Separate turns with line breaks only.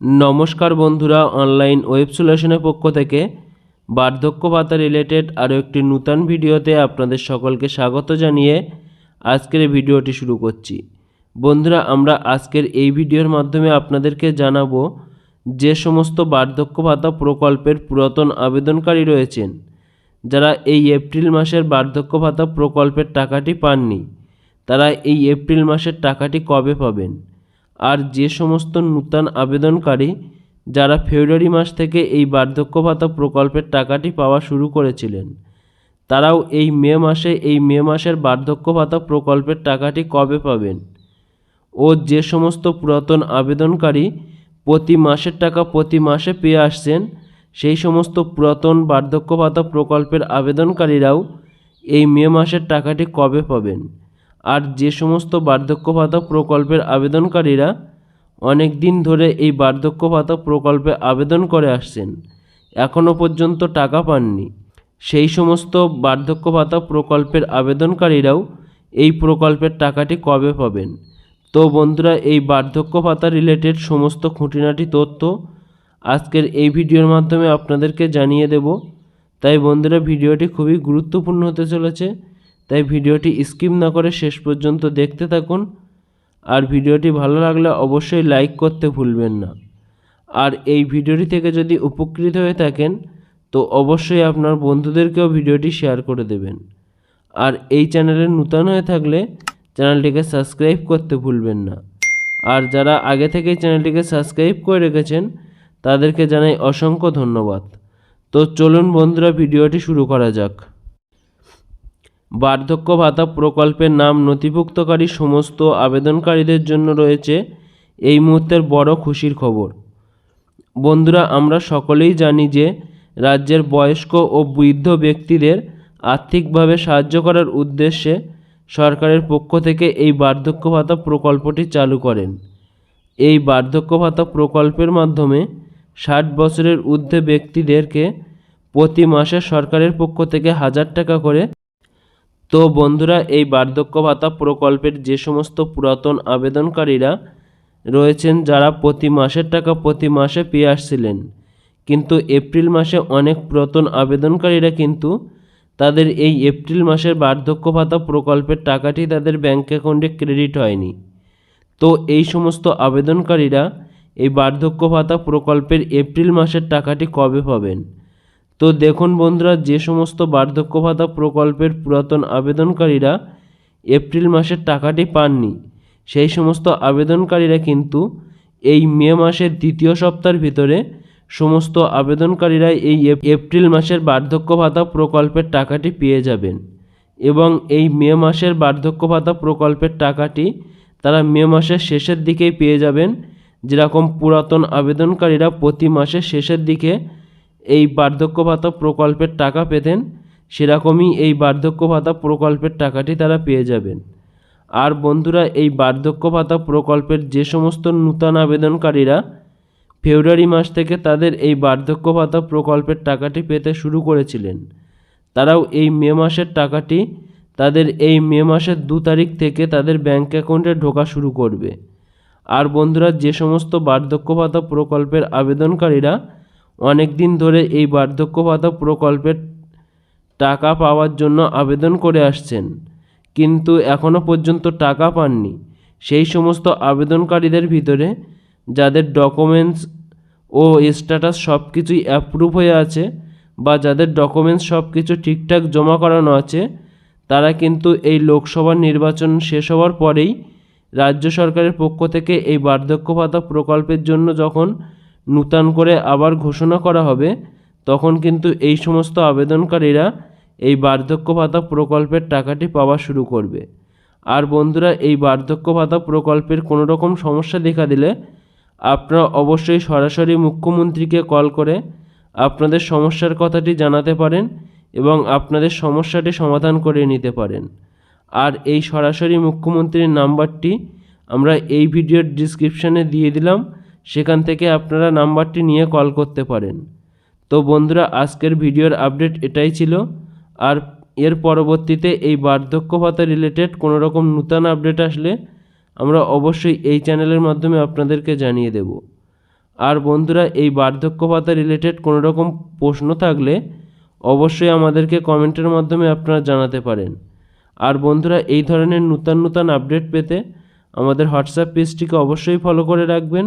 নমস্কার বন্ধুরা online web সলিউশনের পক্ষ থেকে বার্ধক্য ভাতা রিলেটেড আরও একটি নূতন ভিডিওতে আপনাদের সকলকে স্বাগত জানিয়ে আজকের ভিডিওটি শুরু করছি। বন্ধুরা, আমরা আজকের এই ভিডিওর মাধ্যমে আপনাদেরকে জানাব যে সমস্ত বার্ধক্য ভাতা প্রকল্পের পুরাতন আবেদনকারী রয়েছেন, যারা এই এপ্রিল মাসের বার্ধক্য ভাতা প্রকল্পের টাকাটি পাননি, তারা এই এপ্রিল মাসের টাকাটি কবে পাবেন? আর যে সমস্ত নূতন আবেদনকারী, যারা ফেব্রুয়ারি মাস থেকে এই বার্ধক্য ভাতা প্রকল্পের টাকাটি পাওয়া শুরু করেছিলেন, তারাও এই মে মাসে এই মে মাসের বার্ধক্য ভাতা প্রকল্পের টাকাটি কবে পাবেন? ও যে সমস্ত পুরাতন আবেদনকারী প্রতি মাসের টাকা প্রতি মাসে পেয়ে আসছেন, সেই সমস্ত পুরাতন বার্ধক্য ভাতা প্রকল্পের আবেদনকারীরাও এই মে মাসের টাকাটি কবে পাবেন? আর যে সমস্ত বার্ধক্য ভাতা প্রকল্পের আবেদনকারীরা অনেক দিন ধরে এই বার্ধক্য ভাতা প্রকল্পে আবেদন করে আসছেন এখনও পর্যন্ত টাকা পাননি। সেই সমস্ত বার্ধক্য ভাতা প্রকল্পের আবেদনকারীরাও এই প্রকল্পের টাকাটি কবে পাবেন? তো বন্ধুরা, এই বার্ধক্য ভাতা রিলেটেড সমস্ত খুঁটিনাটি তথ্য আজকের এই ভিডিওর মাধ্যমে আপনাদেরকে জানিয়ে দেব। তাই বন্ধুরা, ভিডিওটি খুবই গুরুত্বপূর্ণ হতে চলেছে। তাই ভিডিওটি স্কিপ না করে শেষ পর্যন্ত দেখতে থাকুন। আর ভিডিওটি ভালো লাগলে অবশ্যই লাইক করতে ভুলবেন না। আর এই ভিডিওটি থেকে যদি উপকৃত হয়ে থাকেন, তো অবশ্যই আপনার বন্ধুদেরকেও ভিডিওটি শেয়ার করে দেবেন। আর এই চ্যানেলে নূতন হয়ে থাকলে চ্যানেলটিকে সাবস্ক্রাইব করতে ভুলবেন না। আর যারা আগে থেকেই চ্যানেলটিকে সাবস্ক্রাইব করে রেখেছেন, তাদেরকে জানাই অসংখ্য ধন্যবাদ। তো চলুন বন্ধুরা, ভিডিওটি শুরু করা যাক। বার্ধক্য ভাতা প্রকল্পের নাম নথিভুক্তকারী সমস্ত আবেদনকারীদের জন্য রয়েছে। এই মুহূর্তের বড় খুশির খবর। বন্ধুরা, আমরা সকলেই জানি যে রাজ্যের বয়স্ক ও বৃদ্ধ ব্যক্তিদের আর্থিকভাবে সাহায্য করার উদ্দেশ্যে সরকারের পক্ষ থেকে এই বার্ধক্য ভাতা প্রকল্পটি চালু করেন। এই বার্ধক্য ভাতা প্রকল্পের মাধ্যমে ষাট বছরের ঊর্ধ্বে ব্যক্তিদেরকে প্রতি মাসে সরকারের পক্ষ থেকে হাজার টাকা করে তো বন্ধুরা, এই বার্ধক্য ভাতা প্রকল্পের যে সমস্ত পুরাতন আবেদনকারীরা রয়েছেন, যারা প্রতি মাসের টাকা প্রতি মাসে পেয়ে আসছিলেন, কিন্তু এপ্রিল মাসে অনেক পুরাতন আবেদনকারীরা কিন্তু তাদের এই এপ্রিল মাসের বার্ধক্য ভাতা প্রকল্পের টাকাটি তাদের ব্যাঙ্ক অ্যাকাউন্টে ক্রেডিট হয়নি। তো এই সমস্ত আবেদনকারীরা এই বার্ধক্য ভাতা প্রকল্পের এপ্রিল মাসের টাকাটি কবে পাবেন? তো দেখুন বন্ধুরা, যে সমস্ত বার্ধক্য ভাতা প্রকল্পের পুরাতন আবেদনকারীরা এপ্রিল মাসের টাকাটি পাননি, সেই সমস্ত আবেদনকারীরা কিন্তু এই মে মাসের দ্বিতীয় সপ্তাহের ভিতরে সমস্ত আবেদনকারীরা এই এপ- এপ্রিল মাসের বার্ধক্য ভাতা প্রকল্পের টাকাটি পেয়ে যাবেন এবং এই মে মাসের বার্ধক্য ভাতা প্রকল্পের টাকাটি তারা মে মাসের শেষের দিকেই পেয়ে যাবেন। যেরকম পুরাতন আবেদনকারীরা প্রতি মাসের শেষের দিকে এই বার্ধক্য ভাতা প্রকল্পের টাকা পেতেন, সেরকমই এই বার্ধক্য ভাতা প্রকল্পের টাকাটি তারা পেয়ে যাবেন। আর বন্ধুরা, এই বার্ধক্য ভাতা প্রকল্পের যে সমস্ত নূতন আবেদনকারীরা ফেব্রুয়ারি মাস থেকে তাদের এই বার্ধক্য ভাতা প্রকল্পের টাকাটি পেতে শুরু করেছিলেন, তারাও এই মে মাসের টাকাটি তাদের এই মে মাসের দু তারিখ থেকে তাদের ব্যাঙ্ক অ্যাকাউন্টে ঢোকা শুরু করবে। আর বন্ধুরা, যে সমস্ত বার্ধক্য ভাতা প্রকল্পের আবেদনকারীরা অনেক দিন ধরে এই বার্ধক্য ভাতা প্রকল্পের টাকা পাওয়ার জন্য আবেদন করে আসছেন, কিন্তু এখনও পর্যন্ত টাকা পাননি। সেই সমস্ত আবেদনকারীদের ভিতরে যাদের ডকুমেন্টস ও স্ট্যাটাস সব কিছুই অ্যাপ্রুভ হয়ে আছে বা যাদের ডকুমেন্টস সব কিছু ঠিকঠাক জমা করানো আছে, তারা কিন্তু এই লোকসভা নির্বাচন শেষ হওয়ার পরেই রাজ্য সরকারের পক্ষ থেকে এই বার্ধক্য ভাতা প্রকল্পের জন্য যখন নূতন করে আবার ঘোষণা করা হবে, তখন কিন্তু এই সমস্ত আবেদনকারীরা এই বার্ধক্য ভাতা প্রকল্পের টাকাটি পাওয়া শুরু করবে। আর বন্ধুরা, এই বার্ধক্য ভাতা প্রকল্পের কোনো রকম সমস্যা দেখা দিলে আপনারা অবশ্যই সরাসরি মুখ্যমন্ত্রীকে কল করে আপনাদের সমস্যার কথাটি জানাতে পারেন এবং আপনাদের সমস্যাটি সমাধান করে নিতে পারেন। আর এই সরাসরি মুখ্যমন্ত্রীর নাম্বারটি আমরা এই ভিডিওর ডিসক্রিপশানে দিয়ে দিলাম। সেখান থেকে আপনারা নাম্বারটি নিয়ে কল করতে পারেন। তো বন্ধুরা, আজকের ভিডিওর আপডেট এটাই ছিল। আর এর পরবর্তীতে এই বার্ধক্য ভাতা রিলেটেড কোনো রকম নূতন আপডেট আসলে আমরা অবশ্যই এই চ্যানেলের মাধ্যমে আপনাদেরকে জানিয়ে দেব। আর বন্ধুরা, এই বার্ধক্য ভাতা রিলেটেড কোনো রকম প্রশ্ন থাকলে অবশ্যই আমাদেরকে কমেন্টের মাধ্যমে আপনারা জানাতে পারেন। আর বন্ধুরা, এই ধরনের নূতন নূতন আপডেট পেতে আমাদের হোয়াটসঅ্যাপ পেজটিকে অবশ্যই ফলো করে রাখবেন।